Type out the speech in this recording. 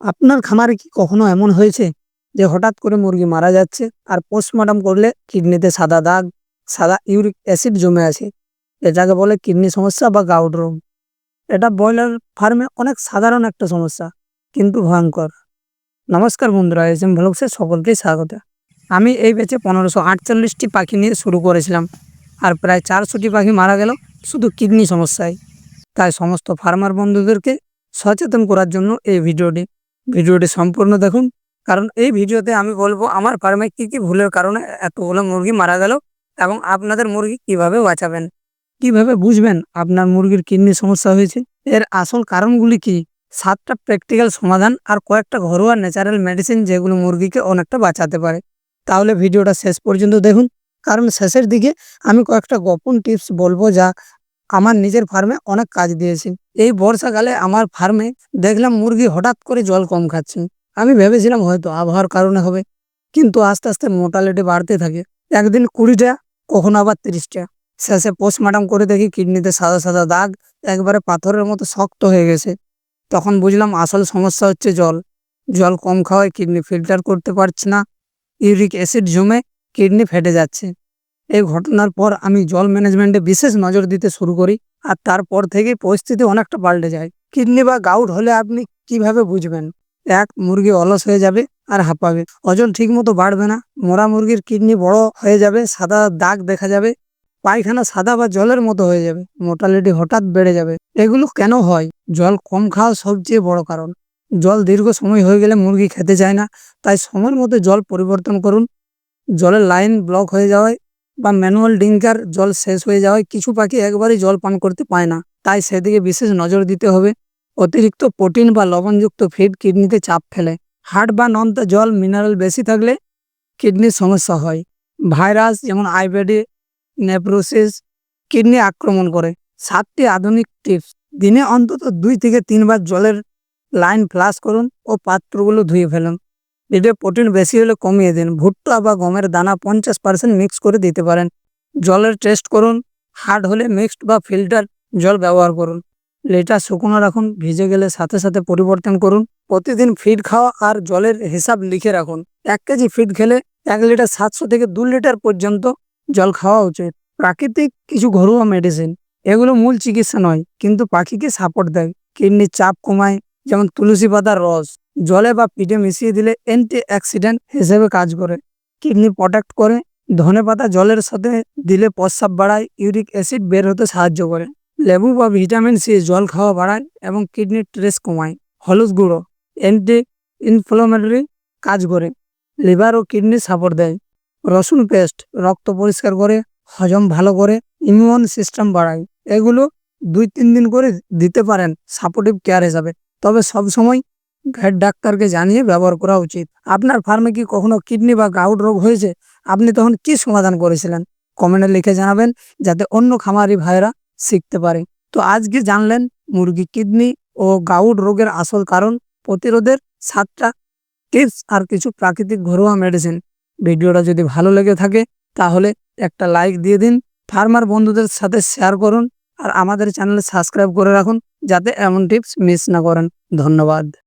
আপনার খামারে কি কখনো এমন হয়েছে যে হঠাৎ করে মুরগি মারা যাচ্ছে আর পোস্টমর্টম করলে কিডনিতে সাদা দাগ, সাদা ইউরিক অ্যাসিড জমে আছে? এটাকে বলে কিডনি সমস্যা বা গাউট রোগ এটা ব্রয়লার ফার্মে অনেক সাধারণ একটা সমস্যা, কিন্তু ভয়ঙ্কর। নমস্কার বন্ধুরা, এস এম ভ্লগসে সকলকেই স্বাগত। আমি এই বেচে পনেরোশো আটচল্লিশটি পাখি নিয়ে শুরু করেছিলাম, আর প্রায় চারশোটি পাখি মারা গেল শুধু কিডনি সমস্যায়। তাই সমস্ত ফার্মার বন্ধুদেরকে সচেতন করার জন্য এই ভিডিওটি ভিডিওটি সম্পূর্ণ দেখুন। কারণ এই ভিডিওতে আমি বলব, আমার ফার্মে কি কি ভুলের কারণে এতগুলো মুরগি মারা গেল এবং আপনাদের মুরগি কীভাবে বাঁচাবেন? কীভাবে বুঝবেন আপনার মুরগির কিডনি সমস্যা হয়েছে? এর আসল কারণগুলি কি? সাতটা প্র্যাকটিক্যাল সমাধান আর কয়েকটা ঘরোয়া ন্যাচারাল মেডিসিন যেগুলো মুরগিকে অনেকটা বাঁচাতে পারে। তাহলে ভিডিওটা শেষ পর্যন্ত দেখুন। কারণ শেষের দিকে আমি কয়েকটা গোপন টিপস বলব যা আমার নিজের ফার্মে অনেক কাজ দিয়েছে। এই বর্ষাকালে আমার ফার্মে দেখলাম মুরগি হঠাৎ করে জল কম খাচ্ছে। আমি ভেবেছিলাম হয়তো আবহাওয়ার কারণে হবে, কিন্তু আস্তে আস্তে মোটালিটি বাড়তে থাকে। একদিন কুড়িটা, কখনো আবার তিরিশটা। শেষে পোস্টমর্টম করে দেখি কিডনিতে সাদা সাদা দাগ, একবারে পাথরের মতো শক্ত হয়ে গেছে। তখন বুঝলাম আসল সমস্যা হচ্ছে জল। জল কম খাওয়ায় কিডনি ফিল্টার করতে পারছে না। ইউরিক অ্যাসিড জমে কিডনি ফেটে যাচ্ছে। এই ঘটনার পর আমি জল ম্যানেজমেন্টে বিশেষ নজর দিতে শুরু করি আর তারপর থেকে পরিস্থিতি অনেকটা পাল্টে যায়। কিডনি বা গাউট হলে আপনি কীভাবে বুঝবেন? এক, মুরগি অলস হয়ে যাবে আর হাঁপাবে। ওজন ঠিক মতো বাড়বে না, মরা মুরগির কিডনি বড় হয়ে যাবে, সাদা দাগ দেখা যাবে, পায়খানা সাদা বা জলের মতো হয়ে যাবে, মোটালিটি হঠাৎ বেড়ে যাবে। এগুলো কেন হয়? জল কম খাওয়া সবচেয়ে বড় কারণ। জল দীর্ঘ সময় হয়ে গেলে মুরগি খেতে চায় না, তাই সময়ের মতো জল পরিবর্তন করুন। জলের লাইন ব্লক হয়ে যাওয়ায় বা ম্যানুয়াল ডিঙ্কার জল শেষ হয়ে যাওয়ায় কিছু পাখি একবারই জল পান করতে পায় না। তাই সেদিকে বিশেষ নজর দিতে হবে। অতিরিক্ত প্রোটিন বা লবণযুক্ত ফিড কিডনিতে চাপ ফেলে। হার্ট বা নন্তে জল মিনারেল বেশি থাকলে কিডনির সমস্যা হয়। ভাইরাস যেমন আইবেডি নেপ্রোসিস কিডনি আক্রমণ করে। সাতটি আধুনিক টিপস। দিনে অন্তত দুই থেকে তিনবার জলের লাইন ফ্লাশ করুন ও পাত্রগুলো ধুয়ে ফেলুন। এতে প্রোটিন বেশি হলে কমিয়ে দিন। ভুট্টা বা গমের দানা পঞ্চাশ পার্সেন্ট মিক্স করে দিতে পারেন। জলের টেস্ট করুন। হার্ড হলে মিক্সড বা ফিল্টার জল ব্যবহার করুন। লেটার শুকনো রাখুন, ভিজে গেলে সাথে সাথে পরিবর্তন করুন। প্রতিদিন ফিড খাওয়া আর জলের হিসাব লিখে রাখুন। এক কেজি ফিড খেলে এক লিটার সাতশো থেকে দু লিটার পর্যন্ত জল খাওয়া উচিত। প্রাকৃতিক কিছু ঘরোয়া মেডিসিন এগুলো মূল চিকিৎসা নয়, কিন্তু পাখিকে সাপোর্ট দেয়। কিডনির চাপ কমায়, যেমন তুলসী পাতার রস। জলে বা পিঠে মিশিয়ে দিলে অ্যান্টি অ্যাক্সিডেন্ট হিসেবে কাজ করে। কিডনি প্রোটেক্ট করে, ধনে পাতা জলের সাথে দিলে প্রস্রাব বাড়ায়, ইউরিক অ্যাসিড বের হতে সাহায্য করে। লেবু বা ভিটামিন সি জল খাওয়া বাড়ায় এবং কিডনির ট্রেস কমায়। হলুদ গুঁড়ো অ্যান্টি ইনফ্লামেটরি কাজ করে, লিভার ও কিডনি সাপোর্ট দেয়। রসুন পেস্ট রক্ত পরিষ্কার করে, হজম ভালো করে ইমিউন সিস্টেম বাড়ায়। এগুলো দুই তিন দিন করে দিতে পারেন সাপোর্টিভ কেয়ার হিসাবে। তবে সব ভেট ডাক্তারকে জানিয়ে ব্যবহার করা উচিত। আপনার ফার্মে কি কখনো কিডনি বা গাউট রোগ হয়েছে? আপনি তখন কি সমাধান করেছিলেন? কমেন্টে লিখে জানাবেন, যাতে অন্য খামারি ভাইরা শিখতে পারে। তো আজকে জানলেন, মুরগি কিডনি ও গাউট রোগের আসল কারণ, প্রতিরোধের সাতটা টিপস আর কিছু প্রাকৃতিক ঘরোয়া মেডিসিন ভিডিওটা যদি ভালো লেগে থাকে, তাহলে একটা লাইক দিয়ে দিন, ফার্মার বন্ধুদের সাথে শেয়ার করুন, আর আমাদের চ্যানেলে সাবস্ক্রাইব করে রাখুন, যাতে এমন টিপস মিস না করেন। ধন্যবাদ।